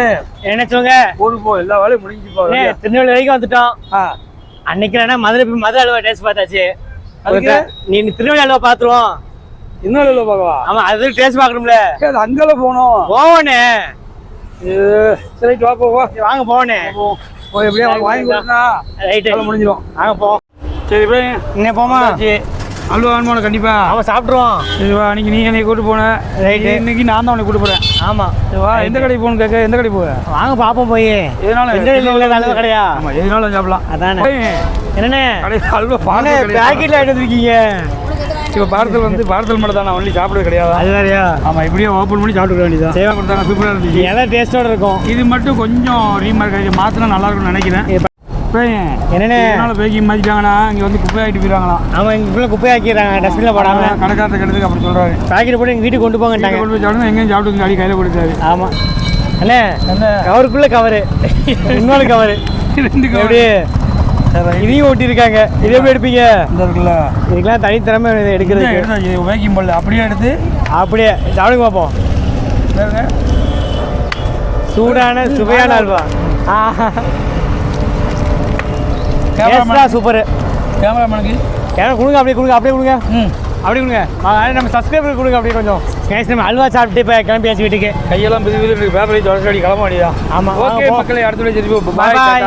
என்ன சொல்லுங்க? ஊருக்கு போ எல்லா வேலையும் முடிஞ்சு போ அண்ணே, திருநெல்வேலி வரைக்கும் வந்துட்டோம். அன்னைக்கு மதுரை போய் மதுரை அல்வா டேஸ்ட் பார்த்தாச்சு. அதுக்கு? நீ திருநெல்வேலி அல்வா பாத்துருவோம் இன்னும் இல்லை பார்க்கவா? ஆமா அது டேஸ்ட் அது அங்கெல்லாம் போகணும். போவனே சரி வா போ வாங்க போவனே எப்படியா வாங்கி கொடுத்தா வேலை முடிஞ்சிடும். வாங்க போ. சரி போய். இன்னும் போமா அல்வா வாங்கணும் கண்டிப்பா. அவன் சாப்பிட்ருவோம் சரி வா அன்னைக்கு நீ என்னை கூட்டு போன. Right. இன்னைக்கு நான் தான் உன்னை கூட்டு போறேன். ஆமா. சரி வா எந்த கடைக்கு போகணும் கேட்க எந்த கடைக்கு போக வாங்க பாப்போம் போய். எதனால? திருநெல்வேலியில் உள்ள அல்வா கடையா? ஆமா எதனால சாப்பிடலாம்? அதானே. என்னண்ணே? அல்வா பார்த்து பேக்கெட்ல எடுத்து இருக்கீங்க இப்போ பார்சல் வந்து பார்சல் மட்டும் தான் நான் ஒன்லி சாப்பிடுறது கிடையாது? அது வேறையா? ஆமா இப்படியே ஓப்பன் பண்ணி சாப்பிட்டுக்க வேண்டியதான் சேவை கொடுத்தாங்க சூப்பராக இருந்துச்சு எல்லாம் டேஸ்டோட இருக்கும்? இது மட்டும் கொஞ்சம் ரீமார்க் மாற்றினா நல்லா இருக்கும்னு நினைக்கிறேன். இதனால பேக்கிங் மாற்றிட்டாங்கன்னா இங்கே வந்து குப்பை ஆகிட்டு போயிடுவாங்களாம் அவன் எங்களுக்குள்ள குப்பை ஆக்கிடுறாங்க டஸ்ட்பின்ல போடாம. கடைக்காரத்தை கிடத்துக்கு அப்படி சொல்கிறாரு பாக்கெட் போட்டு எங்க வீட்டுக்கு கொண்டு போங்கட்டாங்க கொண்டு போய் சாப்பிடுங்க. எங்கேயும் சாப்பிட்டு அடி கையில் கொடுத்தாரு ஆமா. அண்ணே கவருக்குள்ள கவரு. இன்னொரு கவரு. ரெண்டு எப்படி? இதையும் ஒட்டி இருக்காங்க இது எப்படி எடுப்பீங்க? இதுக்கெல்லாம் தனித்திறமை எடுத்தாச்சு பேக்கிங் போடல அப்படியே எடுத்து. அப்படியே. சாப்பிடுங்க பார்ப்போம். சூடான சுவையான அல்வா. கேமராமேன் டேஸ்டா சூப்பர் கேமராமேனுக்கு ஏன்னா கொடுங்க அப்படியே கொடுங்க அப்படியே கொடுங்க. ம். அப்படி கொடுங்க. நம்ம சப்ஸ்கிரைபர் கொடுங்க அப்படியே கொஞ்சம். கேஸ் நம்ம அல்வா சாப்பிட்டு இப்போ கிளம்பியாச்சு வீட்டுக்கு. கையெல்லாம் பிது பிது பேப்பரை தொடர்ச்சி அடி கிளம்ப வேண்டியதான் ஆமா, ஓகே. மக்களை அடுத்த Bye பாய்